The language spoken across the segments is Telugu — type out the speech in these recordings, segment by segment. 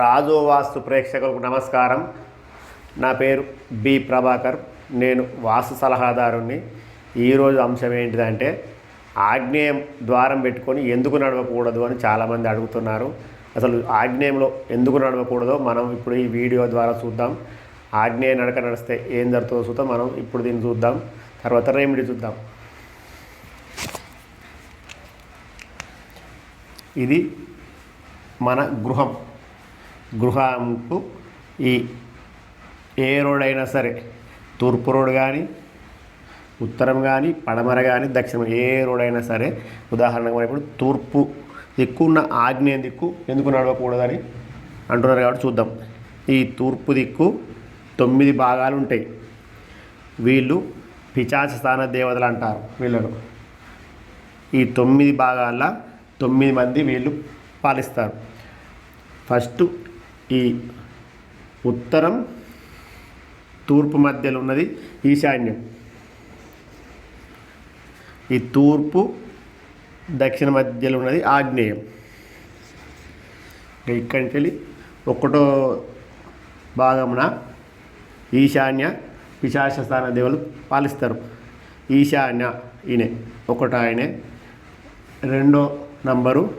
రాజోవాస్తు ప్రేక్షకులకు నమస్కారం. నా పేరు బి ప్రభాకర్. నేను వాస్తు సలహాదారుణ్ణి. ఈరోజు అంశం ఏంటిదంటే ఆగ్నేయం ద్వారం పెట్టుకొని ఎందుకు నడవకూడదు అని చాలామంది అడుగుతున్నారు. అసలు ఆగ్నేయంలో ఎందుకు నడవకూడదో మనం ఇప్పుడు ఈ వీడియో ద్వారా చూద్దాం. ఆగ్నేయ నడక నడిస్తే ఏం జరుగుతుందో చూద్దాం. మనం ఇప్పుడు దీన్ని చూద్దాం. తర్వాత రెమెడీ చూద్దాం. ఇది మన గృహం. గృహంకు ఈ ఏ రోడ్ అయినా సరే తూర్పు రోడ్ కానీ ఉత్తరం కానీ పడమర కానీ దక్షిణం ఏ రోడ్ అయినా సరే ఉదాహరణకు మనం ఇప్పుడు తూర్పు దిక్కు ఉన్న ఆగ్నేయ దిక్కు ఎందుకు నడవకూడదని అంటున్నారు కాబట్టి చూద్దాం. ఈ తూర్పు దిక్కు తొమ్మిది భాగాలు ఉంటాయి వీళ్ళు పిచాచ స్థాన దేవతలు అంటారు వీళ్ళను. ఈ తొమ్మిది భాగాల తొమ్మిది మంది వీళ్ళు పాలిస్తారు. ఫస్ట్ ఈ ఉత్తరం తూర్పు మధ్యలో ఉన్నది ఈశాన్యం ఈ తూర్పు దక్షిణ మధ్యలో ఉన్నది ఆగ్నేయం. ఇక్కడి నుంచి వెళ్ళి ఒకటో భాగమున ఈశాన్య పిశాచ స్థాన దేవులు పాలిస్తారు. ఈశాన్య ఈయనే ఒకటో ఆయనే. రెండో నంబరు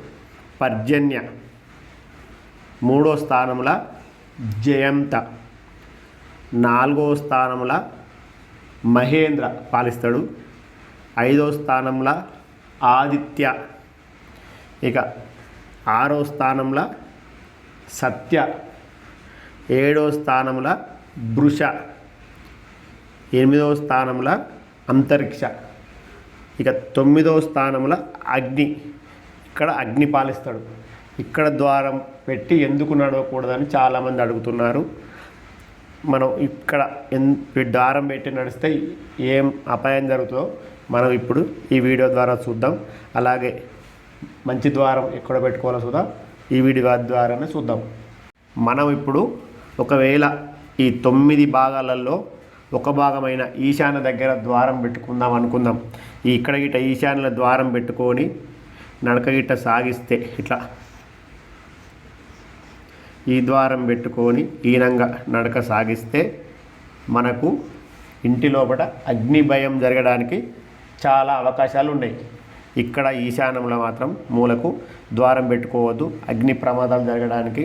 పర్జన్య. మూడో స్థానముల జయంత. నాలుగో స్థానముల మహేంద్ర పాలిస్తాడు. ఐదో స్థానంలో ఆదిత్య. ఇక ఆరో స్థానంలో సత్య. ఏడో స్థానంలో బృష. ఎనిమిదవ స్థానంలో అంతరిక్ష. ఇక తొమ్మిదవ స్థానంలో అగ్ని. ఇక్కడ అగ్ని పాలిస్తాడు. ఇక్కడ ద్వారం పెట్టి ఎందుకు నడవకూడదని చాలామంది అడుగుతున్నారు. మనం ఇక్కడ ఎన్ దారం పెట్టి నడిస్తే ఏం అపాయం జరుగుతుందో మనం ఇప్పుడు ఈ వీడియో ద్వారా చూద్దాం. అలాగే మంచి ద్వారం ఎక్కడ పెట్టుకోవాలో చూద్దాం. ఈ వీడియో ద్వారానే చూద్దాం. మనం ఇప్పుడు ఒకవేళ ఈ తొమ్మిది భాగాలలో ఒక భాగమైన ఈశాన్య దగ్గర ద్వారం పెట్టుకుందాం అనుకుందాం. ఈ ఇక్కడ గిట్ట ఈశాన్య ద్వారం పెట్టుకొని నడక గిట్ట సాగిస్తే ఇట్లా ఈ ద్వారం పెట్టుకొని ఈనంగా నడక సాగిస్తే మనకు ఇంటి లోపల అగ్ని భయం జరగడానికి చాలా అవకాశాలు ఉన్నాయి. ఇక్కడ ఈశాన్యంలో మాత్రం మూలకు ద్వారం పెట్టుకోవద్దు. అగ్ని ప్రమాదాలు జరగడానికి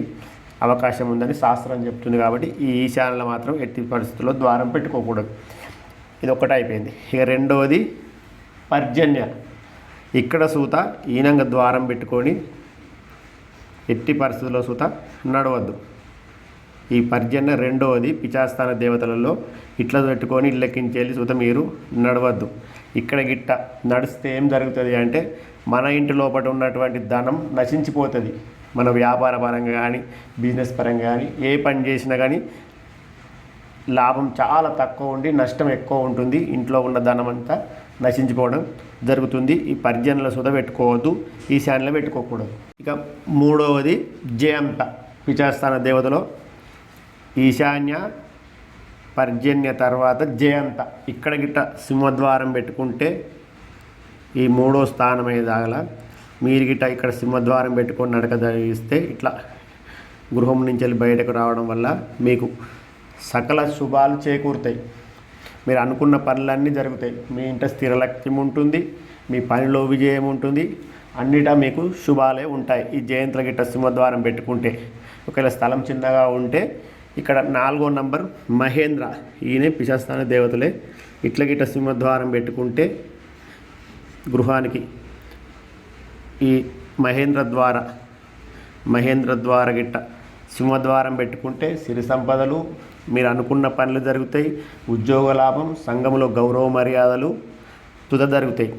అవకాశం ఉందని శాస్త్రం చెప్తుంది కాబట్టి ఈ ఈశాన్యంలో మాత్రం ఎట్టి పరిస్థితుల్లో ద్వారం పెట్టుకోకూడదు. ఇది ఒకటి అయిపోయింది. ఇక రెండవది పర్జన్య. ఇక్కడ సూత ఈనంగా ద్వారం పెట్టుకొని ఎట్టి పరిస్థితుల్లో సుత నడవద్దు. ఈ పర్జన్య రెండవది పిచాస్థాన దేవతలలో ఇట్లా పెట్టుకొని ఇళ్ళెక్కించేళ్ళి సుత మీరు నడవద్దు. ఇక్కడ గిట్ట నడిస్తే ఏం జరుగుతుంది అంటే మన ఇంటి లోపల ఉన్నటువంటి ధనం నశించిపోతుంది. మన వ్యాపార పరంగా కానీ బిజినెస్ పరంగా కానీ ఏ పని చేసినా కానీ లాభం చాలా తక్కువ ఉండి నష్టం ఎక్కువ ఉంటుంది. ఇంట్లో ఉన్న ధనం అంతా నశించిపోవడం జరుగుతుంది. ఈ పర్జన్ల సుధ పెట్టుకోవద్దు ఈశాన్యలో పెట్టుకోకూడదు. ఇక మూడవది జయంత విచారస్థాన దేవతలో ఈశాన్య పర్జన్య తర్వాత జయంత. ఇక్కడ గిట్ట సింహద్వారం పెట్టుకుంటే ఈ మూడో స్థానం దాగల మీరు గిట్ట ఇక్కడ సింహద్వారం పెట్టుకొని నడక జరిగిస్తే ఇట్లా గృహం నుంచి వెళ్ళి బయటకు రావడం వల్ల మీకు సకల శుభాలు చేకూరుతాయి. మీరు అనుకున్న పనులన్నీ జరుగుతాయి. మీ ఇంట స్థిరలక్ష్యం ఉంటుంది మీ పనిలో విజయం ఉంటుంది. అన్నిటా మీకు శుభాలే ఉంటాయి. ఈ జయంతుల గిట్ట సింహద్వారం పెట్టుకుంటే ఒకవేళ స్థలం చిన్నగా ఉంటే ఇక్కడ నాలుగో నంబర్ మహేంద్ర. ఈయనే పిశాస్థాన దేవతలే. ఇట్ల గిట్ట సింహద్వారం పెట్టుకుంటే గృహానికి ఈ మహేంద్ర ద్వార మహేంద్ర ద్వార గిట్ట సింహద్వారం పెట్టుకుంటే సిరి సంపదలు మీరు అనుకున్న పనులు జరుగుతాయి. ఉద్యోగ లాభం సంఘంలో గౌరవ మర్యాదలు తుద జరుగుతాయి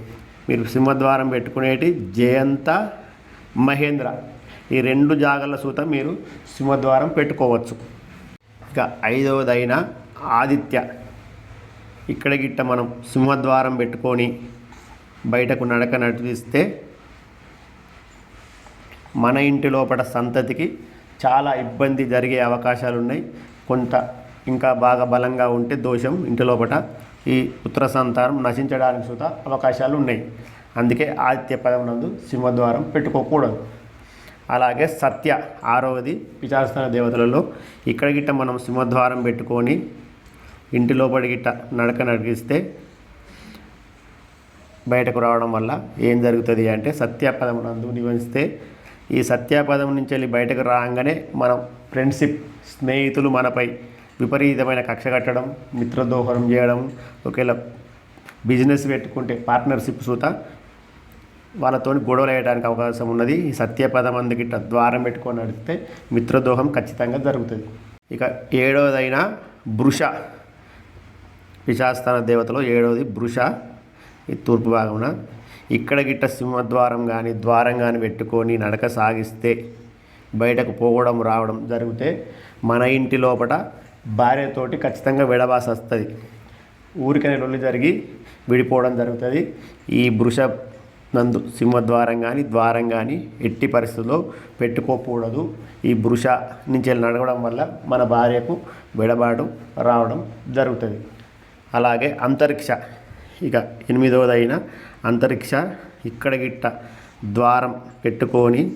మీరు సింహద్వారం పెట్టుకునేటి జయంత మహేంద్ర ఈ రెండు జాగల సూత మీరు సింహద్వారం పెట్టుకోవచ్చు. ఇక ఐదవదైన ఆదిత్య. ఇక్కడ గిట్ట మనం సింహద్వారం పెట్టుకొని బయటకు నడక నడిపిస్తే మన ఇంటి లోపల సంతతికి చాలా ఇబ్బంది జరిగే అవకాశాలు ఉన్నాయి కొంత ఇంకా బాగా బలంగా ఉంటే దోషం ఇంటి లోపల ఈ ఉత్తర సంతానం నశించడానికి సుత అవకాశాలు ఉన్నాయి అందుకే ఆదిత్య పదం నందు సింహద్వారం పెట్టుకోకూడదు. అలాగే సత్య ఆరవది పిచాస్థాన దేవతలలో ఇక్కడ గిట్ట మనం సింహద్వారం పెట్టుకొని ఇంటి లోపలి గిట్ట నడక నడిగిస్తే బయటకు రావడం వల్ల ఏం జరుగుతుంది అంటే సత్య నందు నివసిస్తే ఈ సత్యాపదం నుంచి వెళ్ళి బయటకు రాగానే మనం ఫ్రెండ్షిప్ స్నేహితులు మనపై విపరీతమైన కక్ష కట్టడం మిత్రదోహనం చేయడం ఒకవేళ బిజినెస్ పెట్టుకుంటే పార్ట్నర్షిప్ సూత వాళ్ళతో గొడవలు వేయడానికి అవకాశం ఉన్నది. ఈ సత్యపదం అందుకిట్ట ద్వారం పెట్టుకొని నడిస్తే మిత్రదోహం ఖచ్చితంగా జరుగుతుంది. ఇక ఏడవదైన బృష పిశాస్థాన దేవతలో ఏడవది బృష. ఈ తూర్పు భాగమున ఇక్కడ గిట్ట సింహద్వారం కానీ ద్వారం కానీ పెట్టుకొని నడక సాగిస్తే బయటకు పోవడం రావడం జరిగితే మన ఇంటి లోపల భార్యతోటి ఖచ్చితంగా విడవాస వస్తుంది. ఊరికనే లొల్లి జరిగి విడిపోవడం జరుగుతుంది. ఈ బృష నందు సింహద్వారం కానీ ద్వారం కానీ ఎట్టి పరిస్థితుల్లో పెట్టుకోకూడదు. ఈ బృష నుంచి వెళ్ళి నడవడం వల్ల మన భార్యకు విడబాటు రావడం జరుగుతుంది. అలాగే అంతరిక్ష ఇక ఎనిమిదవదైన అంతరిక్ష ఇక్కడ గిట్ట ద్వారం పెట్టుకొని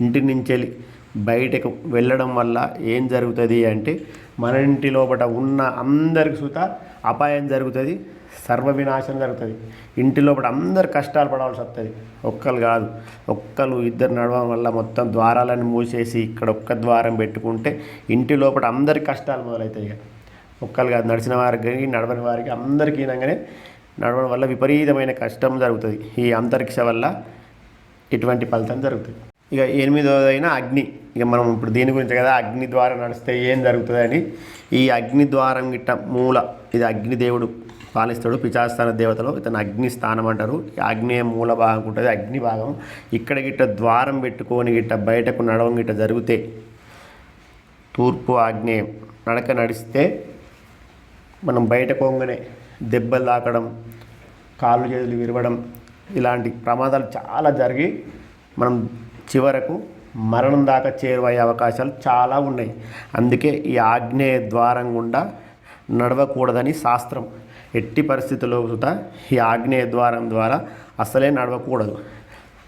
ఇంటి నుంచి బయటకు వెళ్ళడం వల్ల ఏం జరుగుతుంది అంటే మన ఇంటి లోపల ఉన్న అందరికి సుత అపాయం జరుగుతుంది సర్వ వినాశనం జరుగుతుంది. ఇంటి లోపల అందరు కష్టాలు పడవలసి వస్తుంది. ఒక్కరు కాదు ఒక్కరు ఇద్దరు నడవడం వల్ల మొత్తం ద్వారాలను మూసేసి ఇక్కడ ఒక్క ద్వారం పెట్టుకుంటే ఇంటి లోపల అందరి కష్టాలు మొదలవుతాయి ఇక. ఒక్కరు కాదు నడిచిన వారికి నడవని వారికి అందరికీ అనగానే నడవడం వల్ల విపరీతమైన కష్టం జరుగుతుంది. ఈ అంతరిక్ష వల్ల ఇటువంటి ఫలితం జరుగుతుంది. ఇక ఎనిమిదవదైన అగ్ని. ఇక మనం ఇప్పుడు దీని గురించి కదా అగ్ని ద్వారా నడిస్తే ఏం జరుగుతుందని ఈ అగ్ని ద్వారం గిట్ట మూల ఇది అగ్నిదేవుడు పాలిస్తాడు పిచాస్థాన దేవతలు ఇతను అగ్ని స్థానం అంటారు. ఈ అగ్ని మూల భాగం ఉంటుంది అగ్ని భాగం. ఇక్కడ గిట్ట ద్వారం పెట్టుకొని గిట్ట బయటకు నడవం గిట్ట జరిగితే తూర్పు ఆగ్నేయం నడక నడిస్తే మనం బయట పోగానే దెబ్బలు తాకడం కాళ్ళు చేతులు విరవడం ఇలాంటి ప్రమాదాలు చాలా జరిగి మనం చివరకు మరణం దాకా చేరువయ్యే అవకాశాలు చాలా ఉన్నాయి. అందుకే ఈ ఆగ్నేయ ద్వారం గుండా నడవకూడదని శాస్త్రం ఎట్టి పరిస్థితుల్లో కూడా ఈ ఆగ్నేయ ద్వారం ద్వారా అసలే నడవకూడదు.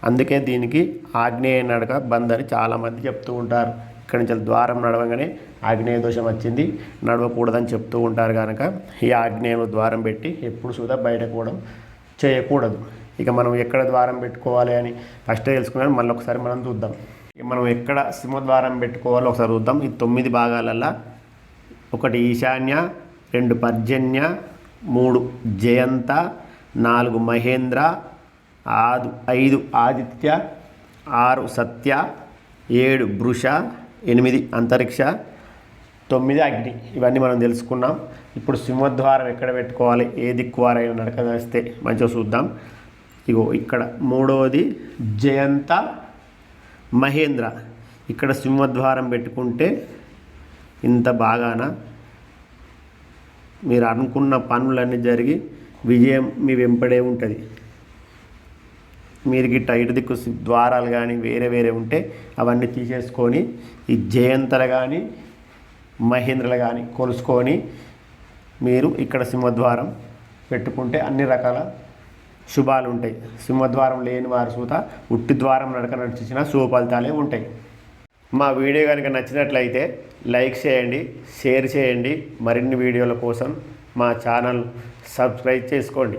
అందుకే దీనికి ఆగ్నేయ నడక బంద్ అని చాలామంది చెప్తూ ఉంటారు. ఇక్కడి నుంచి ద్వారం నడవగానే ఆగ్నేయ దోషం వచ్చింది. నడవకూడదని చెప్తూ ఉంటారు కనుక ఈ ఆగ్నేయంలో ద్వారం పెట్టి ఎప్పుడు సుధా బయటకు కూడా చేయకూడదు. ఇక మనం ఎక్కడ ద్వారం పెట్టుకోవాలి అని ఫస్ట్ తెలుసుకున్నాను మళ్ళీ ఒకసారి మనం చూద్దాం. ఇక మనం ఎక్కడ సింహద్వారం పెట్టుకోవాలో ఒకసారి చూద్దాం. ఈ తొమ్మిది భాగాలల్లో ఒకటి ఈశాన్య రెండు పర్జన్య మూడు జయంత నాలుగు మహేంద్ర ఆదు ఐదు ఆదిత్య ఆరు సత్య ఏడు బృష ఎనిమిది అంతరిక్ష తొమ్మిది అగ్ని. ఇవన్నీ మనం తెలుసుకున్నాం. ఇప్పుడు సింహద్వారం ఎక్కడ పెట్టుకోవాలి? ఏ దిక్కువారైనా నడక వేస్తే మంచిగా చూద్దాం. ఇగో ఇక్కడ మూడవది జయంత మహేంద్ర. ఇక్కడ సింహద్వారం పెట్టుకుంటే ఇంత బాగాన? మీరు అనుకున్న పనులన్నీ జరిగి విజయం మీ వెంపడే ఉంటుంది. మీరు గిట్ట ఇటు దిక్కు ద్వారాలు కానీ వేరే వేరే ఉంటే అవన్నీ తీసేసుకొని ఈ జయంతలు కానీ మహేంద్రలు కానీ కొలుసుకొని మీరు ఇక్కడ సింహద్వారం పెట్టుకుంటే అన్ని రకాల శుభాలు ఉంటాయి. సింహద్వారం లేని వారి సూత ఉట్టి ద్వారం నడక నడిచిన శుభ ఫలితాలే ఉంటాయి. మా వీడియో కనుక నచ్చినట్లయితే లైక్ చేయండి షేర్ చేయండి. మరిన్ని వీడియోల కోసం మా ఛానల్ సబ్స్క్రైబ్ చేసుకోండి.